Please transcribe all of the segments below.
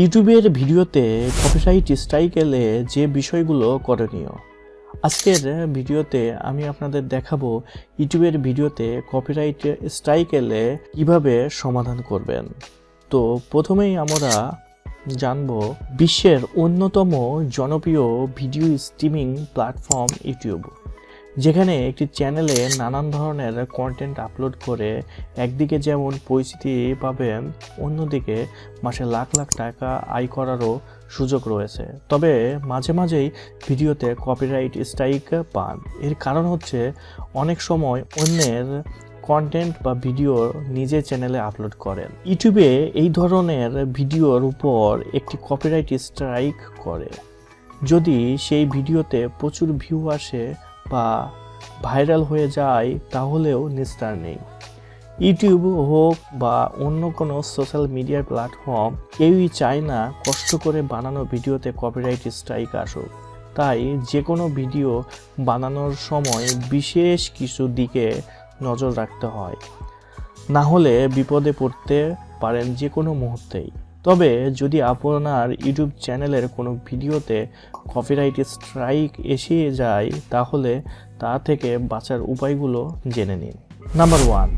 ইউটিউবের ভিডিওতে copyright strike এলে যে বিষয়গুলো করণীয়। আজকের ভিডিওতে আমি আপনাদের দেখাবো ইউটিউবের ভিডিওতে কপিরাইট স্ট্রাইক এলে কীভাবে সমাধান করবেন। তো প্রথমেই আমরা জানব বিশ্বের অন্যতম জনপ্রিয় ভিডিও স্ট্রিমিং প্ল্যাটফর্ম ইউটিউব। যেখানে একটি চ্যানেলে নানান ধরনের কন্টেন্ট আপলোড করে একদিকে যেমন পরিচিতি পাবেন, অন্যদিকে মাসে লাখ লাখ টাকা আয় করারও সুযোগ রয়েছে। তবে মাঝে মাঝেই ভিডিওতে কপিরাইট স্ট্রাইক পান। এর কারণ হচ্ছে অনেক সময় অন্যের কন্টেন্ট বা ভিডিও নিজে চ্যানেলে আপলোড করেন। ইউটিউবে এই ধরনের ভিডিওর উপর একটি কপিরাইট স্ট্রাইক করে। যদি সেই ভিডিওতে প্রচুর ভিউ আসে বা ভাইরাল হয়ে যায়, তাহলেও নিস্তার নেই। ইউটিউব হোক বা অন্য কোনো সোশ্যাল মিডিয়ার প্ল্যাটফর্ম কেউই চায় না কষ্ট করে বানানো ভিডিওতে কপিরাইট স্ট্রাইক আসুক। তাই যে কোনো ভিডিও বানানোর সময় বিশেষ কিছু দিকে নজর রাখতে হয়। না হলে বিপদে পড়তে পারেন যে কোনো মুহূর্তেই। তবে যদি আপনার ইউটিউব চ্যানেলের কোনো ভিডিওতে কপিরাইট স্ট্রাইক এসে যায়, তাহলে তা থেকে বাঁচার উপায়গুলো জেনে নিন। নাম্বার ওয়ান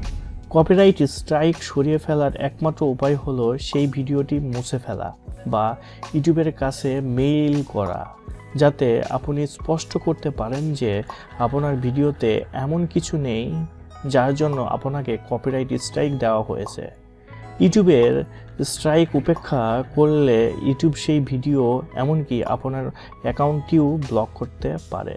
কপিরাইট স্ট্রাইক সরিয়ে ফেলার একমাত্র উপায় হলো সেই ভিডিওটি মুছে ফেলা বা ইউটিউবের কাছে মেইল করা, যাতে আপনি স্পষ্ট করতে পারেন যে আপনার ভিডিওতে এমন কিছু নেই যার জন্য আপনাকে কপিরাইট স্ট্রাইক দেওয়া হয়েছে। ইউটিউবের স্ট্রাইক উপেক্ষা করলে ইউটিউব সেই ভিডিও এমনকি আপনার অ্যাকাউন্টটিও ব্লক করতে পারে।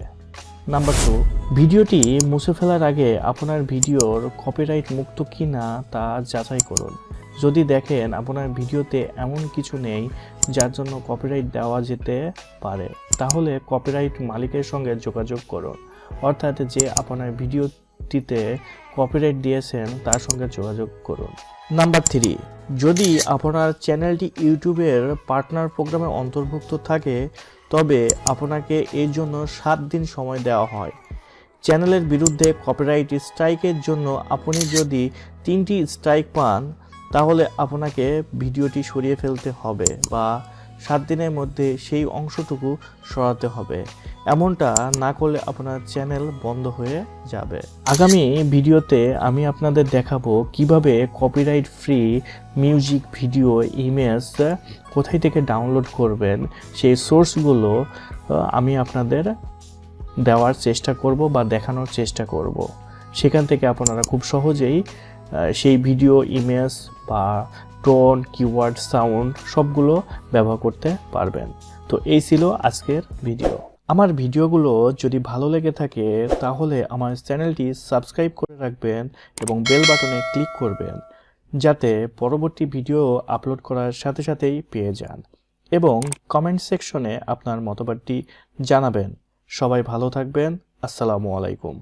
নাম্বার টু ভিডিওটি মুছে ফেলার আগে আপনার ভিডিওর কপিরাইট মুক্ত কি না তা যাচাই করুন। যদি দেখেন আপনার ভিডিওতে এমন কিছু নেই যার জন্য কপিরাইট দেওয়া যেতে পারে, তাহলে কপিরাইট মালিকের সঙ্গে যোগাযোগ করুন। অর্থাৎ যে আপনার ভিডিওটিতে কপিরাইট দিয়েছেন, তার সঙ্গে যোগাযোগ করুন। নাম্বার থ্রি যদি আপনার চ্যানেলটি ইউটিউবের পার্টনার প্রোগ্রামে অন্তর্ভুক্ত থাকে, তবে আপনাকে এর জন্য সাত দিন সময় দেওয়া হয়। চ্যানেলের বিরুদ্ধে কপিরাইট স্ট্রাইকের জন্য আপনি যদি তিনটি স্ট্রাইক পান, তাহলে আপনাকে ভিডিওটি সরিয়ে ফেলতে হবে বা সাত দিনের মধ্যে সেই অংশটুকু সরাতে হবে। এমনটা না করলে আপনার চ্যানেল বন্ধ হয়ে যাবে। আগামী ভিডিওতে আমি আপনাদের দেখাবো কীভাবে copyright free music video image কোথায় থেকে ডাউনলোড করবেন, সেই সোর্সগুলো আমি আপনাদের দেওয়ার চেষ্টা করব বা দেখানোর চেষ্টা করব। সেখান থেকে আপনারা খুব সহজেই সেই ভিডিও, ইমেজ বা টোন, কিওয়ার্ড, সাউন্ড সবগুলো ব্যবহার করতে পারবেন। তো এই ছিল আজকের ভিডিও। আমার ভিডিওগুলো যদি ভালো লেগে থাকে, তাহলে আমার চ্যানেলটি সাবস্ক্রাইব করে রাখবেন এবং বেল বাটনে ক্লিক করবেন, যাতে পরবর্তী ভিডিও আপলোড করার সাথে সাথেই পেয়ে যান এবং কমেন্ট সেকশনে আপনার মতবাদটি জানাবেন। সবাই ভালো থাকবেন। আসসালামু আলাইকুম।